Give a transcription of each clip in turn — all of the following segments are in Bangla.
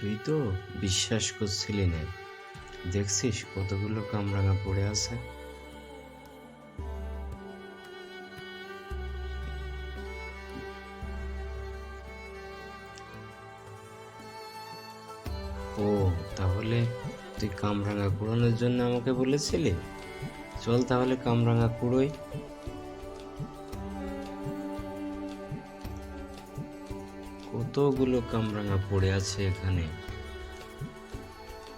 তুই তো বিশ্বাস করছিলি না। দেখছিস কতগুলো কামরাঙা পড়ে আছে? ও, তাহলে তুই কামরাঙা কুড়োনোর জন্য আমাকে বলেছিলি? চল তাহলে কামরাঙা কুড়োই। কতগুলো কামরাঙা পড়ে আছে এখানে?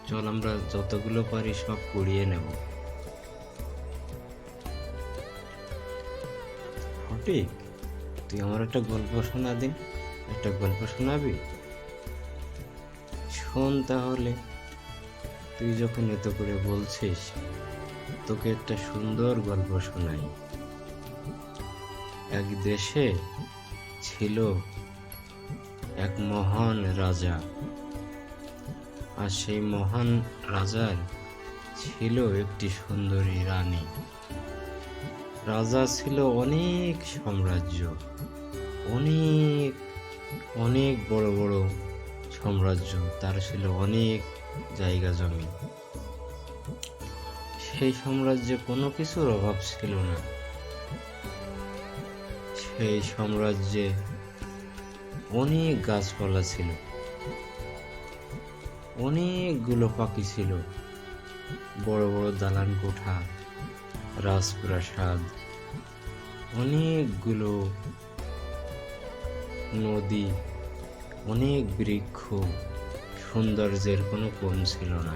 চল আমরা যতগুলো পারি সব কুড়িয়ে নেব। ফটিক তুই আমার একটা গল্প শোনা দিন একটা গল্প শোনাবি? শোন তাহলে। তুই যখন এত করে বলছিস, তোকে একটা সুন্দর গল্প শোনাই। এক দেশে ছিল এক মহান রাজা। আর সেই মহান রাজার ছিল একটি সুন্দরী রানী। রাজা ছিল অনেক সাম্রাজ্য, অনেক অনেক বড় বড় সাম্রাজ্য, তার ছিল অনেক জায়গা জমি। সেই সাম্রাজ্যে কোনো কিছুর অভাব ছিল না। সেই সাম্রাজ্যে অনেক গাছপালা ছিল। অনেকগুলো পাখি ছিল। বড় বড় দালান কোঠা, রাজপ্রাসাদ, অনেকগুলো নদী, অনেক বৃক্ষ। সৌন্দর্যের কোনো কম ছিল না।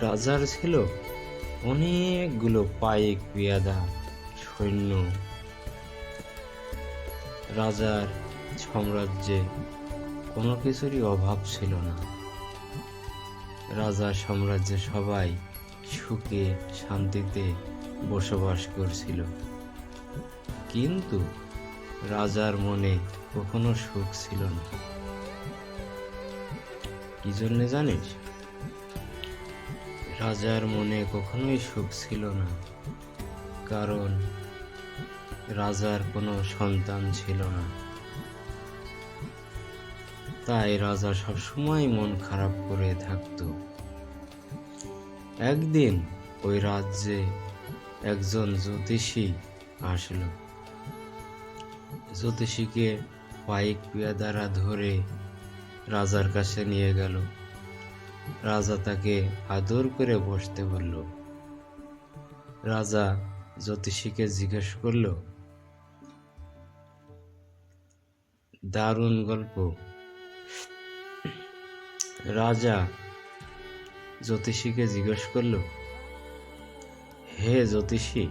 রাজার ছিল অনেকগুলো পাইক পেয়াদা, সৈন্য রাজার সাম্রাজ্যে কোনো কিছুরই অভাব ছিল না। রাজার সাম্রাজ্যে সবাই সুখে, শান্তিতে বসবাস করছিল। কিন্তু রাজার মনে কখনো সুখ ছিল না। কি জন্যে জানিস? রাজার মনে কখনোই সুখ ছিল না। কারণ রাজার কোনো সন্তান ছিল না। তাই রাজা সবসময় মন খারাপ করে থাকত। একদিন ওই রাজ্যে একজন জ্যোতিষী আসলো। জ্যোতিষীকে পাইক পেয়াদারা ধরে রাজার কাছে নিয়ে গেল। রাজা তাকে আদর করে বসতে বলল। রাজা জ্যোতিষীকে জিজ্ঞেস করল দারুণ গল্প। রাজা জ্যোতিষীকে জিজ্ঞেস করল, হে জ্যোতিষী,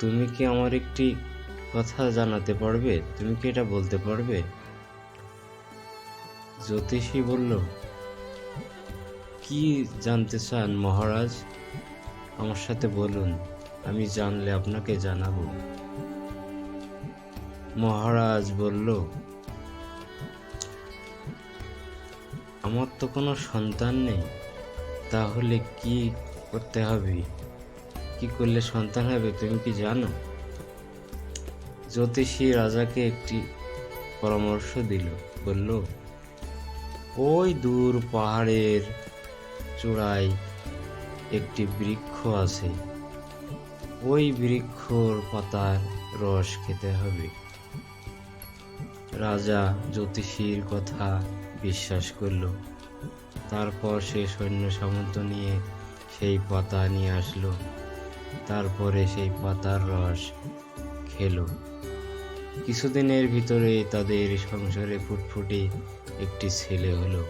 তুমি কি আমার একটি কথা জানাতে পারবে? তুমি কি এটা বলতে পারবে? জ্যোতিষী বলল, কি জানতে চান মহারাজ? আমার সাথে বলুন, আমি জানলে আপনাকে জানাব। মহারাজ বলল আমার তো কোনো সন্তান নেই। তাহলে কি করতে হবে? কি করলে সন্তান হবে, তুমি কি জানো? জ্যোতিষী রাজাকে একটি পরামর্শ দিল, বলল, ওই দূর পাহাড়ের চূড়ায় একটি বৃক্ষ আছে। ওই বৃক্ষর পাতার রস খেতে হবে। রাজা জ্যোতিষীর কথা বিশ্বাস করল। তারপর সে সৈন্য সামন্ত নিয়ে সেই পাতা নিয়ে আসলো। তারপরে সেই পাতার রস খেলো। কিছুদিনের ভিতরে তাদের সংসারে ফুটফুটে একটি ছেলে হলো।